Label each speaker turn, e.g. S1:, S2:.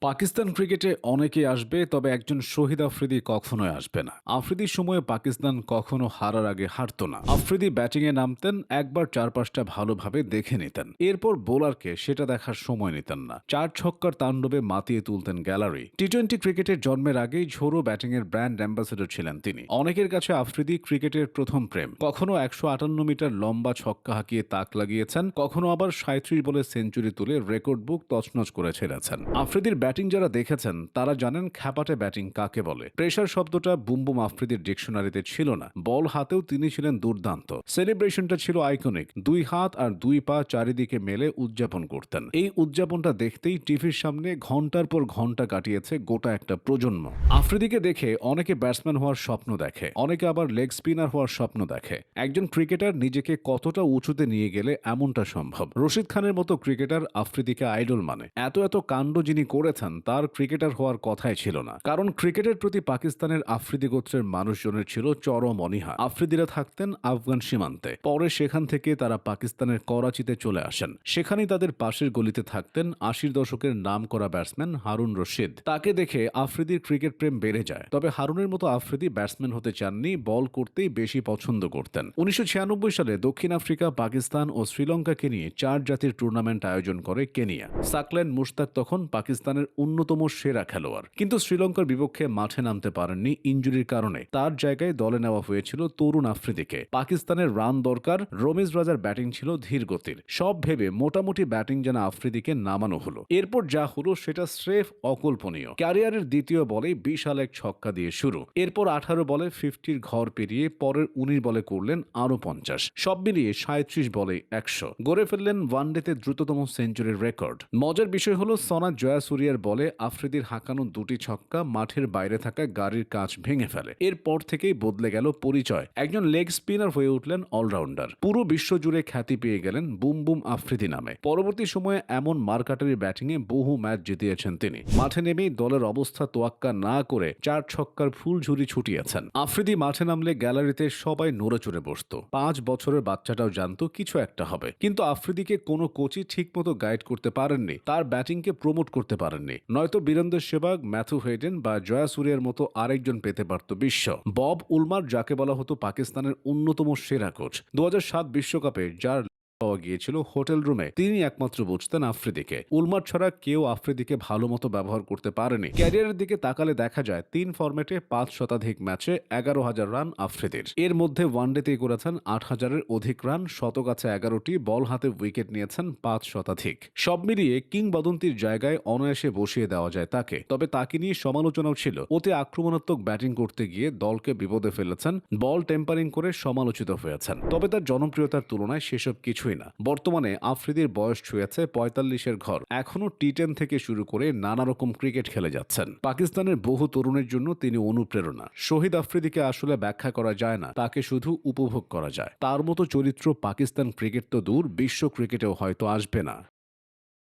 S1: পাকিস্তান ক্রিকেটে অনেকেই আসবে, তবে একজন শহীদ আফ্রিদি কখনোই আসবে না। আফ্রিদির সময়ে পাকিস্তান কখনো হারার আগে হারতো না। আফ্রিদি ব্যাটিংয়ে নামতেন, একবার চার পাঁচটা ভালোভাবে দেখে নিতেন। এরপর বোলারকে সেটা দেখার সময় নিতেন না। চার ছক্কার তাণ্ডবে মাতিয়ে তুলতেন গ্যালারি। টি টোয়েন্টি ক্রিকেটের জন্মের আগেই ঝোড়ো ব্যাটিংয়ের ব্র্যান্ড অ্যাম্বাসেডর ছিলেন তিনি। অনেকের কাছে আফ্রিদি ক্রিকেটের প্রথম প্রেম। কখনো একশো আটান্ন মিটার লম্বা ছক্কা হাঁকিয়ে তাক লাগিয়েছেন, কখনো আবার সাঁত্রিশ বলে সেঞ্চুরি তুলে রেকর্ড বুক তছনছ করে ছেড়েছেন। আফ্রিদির ব্যাটিং যারা দেখেছেন, তারা জানেন খ্যাপাটে ব্যাটিং কাকে বলে। প্রেশার শব্দটা বুমবুম আফ্রিদির ডিকশনারিতে ছিল না। বল হাতেও তিনি ছিলেন দুর্দান্ত। সেলিব্রেশনটা ছিল আইকনিক। দুই হাত আর দুই পা চারিদিকে মেলে উদযাপন করতেন। এই উদযাপনটা দেখতেই টিভির সামনে ঘণ্টার পর ঘণ্টা কাটিয়েছে গোটা একটা প্রজন্ম। আফ্রিদিকে দেখে অনেকে ব্যাটসম্যান হওয়ার স্বপ্ন দেখে, অনেকে আবার লেগ স্পিনার হওয়ার স্বপ্ন দেখে। একজন ক্রিকেটার নিজেকে কতটা উঁচুতে নিয়ে গেলে এমনটা সম্ভব? রশিদ খানের মতো ক্রিকেটার আফ্রিদিকে আইডল মানে। এত এত কাণ্ড যিনি করেছেন তার ক্রিকেটার হওয়ার কথাই ছিল না। কারণ ক্রিকেটের প্রতি পাকিস্তানের আফ্রিদি গোত্রের মানুষজনের ছিল চরম অনীহা। আফ্রিদিরা থাকতেন আফগান সীমান্তে। পরে সেখান থেকে তারা পাকিস্তানের করাচিতে চলে আসেন। সেখানেই তাদের পাশের গলিতে থাকতেন আশির দশকের নাম করা ব্যাটসম্যান হারুন রশিদ। তাকে দেখে আফ্রিদির ক্রিকেট প্রেম বেড়ে যায়। তবে হারুনের মতো আফ্রিদি ব্যাটসম্যান হতে চাননি, বল করতেই বেশি পছন্দ করতেন। উনিশশো ছিয়ানব্বই সালে দক্ষিণ আফ্রিকা, পাকিস্তান ও শ্রীলঙ্কাকে নিয়ে চার জাতির টুর্নামেন্ট আয়োজন করে কেনিয়া। সাকলেন মুশতাক তখন পাকিস্তানের অন্যতম সেরা খেলোয়াড়। কিন্তু শ্রীলঙ্কার বিপক্ষে মাঠে নামতে পারেননি ইঞ্জুরির কারণে। তার জায়গায় দলে নেওয়া হয়েছিল তরুণ আফ্রিদিকে। পাকিস্তানের রান দরকার, রমেশ রাজার ব্যাটিং ছিল ধীর গতির। সব ভেবে মোটামুটি ব্যাটিং যেন আফ্রিদিকে নামানো হলো। এরপর যা হলো সেটা স্রেফ অকল্পনীয়। ক্যারিয়ারের দ্বিতীয় বলে বিশাল এক ছক্কা দিয়ে শুরু। এরপর আঠারো বলে ফিফটির ঘর পেরিয়ে পরের উনিশ বলে করলেন আরও পঞ্চাশ। সব মিলিয়ে সাঁত্রিশ বলে একশো। গড়ে ফেললেন ওয়ানডেতে দ্রুততম সেঞ্চুরির রেকর্ড। মজার বিষয় হলো সনা জয়াসুরিয়ার বলে আফ্রিদির হাঁকানো দুটি ছক্কা মাঠের বাইরে থাকা গাড়ির কাঁচ ভেঙে ফেলে। এরপর থেকেই বদলে গেল পরিচয়। একজন লেগ স্পিনার হয়ে উঠলেন অলরাউন্ডার পুরো বিশ্ব জুড়ে খ্যাতি পেয়ে গেলেন বুম বুম আফ্রিদি নামে। পরবর্তী সময়ে এমন মার্কাটারি ব্যাটিংয়ে বহু ম্যাচ জিতিয়েছেন তিনি। মাঠে নেমেই দলের অবস্থা তোয়াক্কা না করে চার ছক্কার ফুল ঝুরি ছুটিয়েছেন। আফ্রিদি মাঠে নামলে গ্যালারিতে সবাই নড়ে চড়ে বসত। পাঁচ বছরের বাচ্চাটাও জানতো কিছু একটা হবে। কিন্তু আফ্রিদিকে কোনো কোচই ঠিকমতো গাইড করতে পারেননি। তার ব্যাটিংকে প্রমোট করতে পারেননি। নয়তো বীরেন্দ্র সেবাগ ম্যাথু হেডেন বা জয়াসুরিয়ার মতো আরেকজন পেতে পারত বিশ্ব। বব উলমার, যাকে বলা হতো পাকিস্তানের অন্যতম সেরা কোচ। দু বিশ্বকাপে যার পাওয়া গিয়েছিল হোটেল রুমে। তিনি একমাত্র বুঝতেন আফ্রিদিকে। উলমার ছাড়া কেউ আফ্রিদিকে ভালো মতো ব্যবহার করতে পারেনি। ক্যারিয়ারের দিকে তাকালে দেখা যায়, তিন ফরম্যাটে পাঁচ শতাধিক ম্যাচে এগারো হাজার রান আফ্রিদির। এর মধ্যে ওয়ানডেতেই করেছেন আট হাজারের অধিক রান, শতক আছে এগারোটি, বল হাতে উইকেট নিয়েছেন পাঁচ শতাধিক। সব মিলিয়ে কিংবদন্তির জায়গায় অনায়াসে বসিয়ে দেওয়া যায় তাকে। তবে তাকে নিয়ে সমালোচনাও ছিল। অতি আক্রমণাত্মক ব্যাটিং করতে গিয়ে দলকে বিপদে ফেলেছেন, বল টেম্পারিং করে সমালোচিত হয়েছেন। তবে তার জনপ্রিয়তার তুলনায় সেসব কিছুই না। বর্তমানে আফ্রিদির বয়স ছুঁয়েছে পঁয়তাল্লিশের ঘর। এখনও টি টেন থেকে শুরু করে নানা রকম ক্রিকেট খেলে যাচ্ছেন। পাকিস্তানের বহু তরুণের জন্য তিনি অনুপ্রেরণা। শহীদ আফ্রিদিকে আসলে ব্যাখ্যা করা যায় না, তাকে শুধু উপভোগ করা যায়। তার মতো চরিত্র পাকিস্তান ক্রিকেট তো দূর, বিশ্ব ক্রিকেটেও হয়তো আসবে না।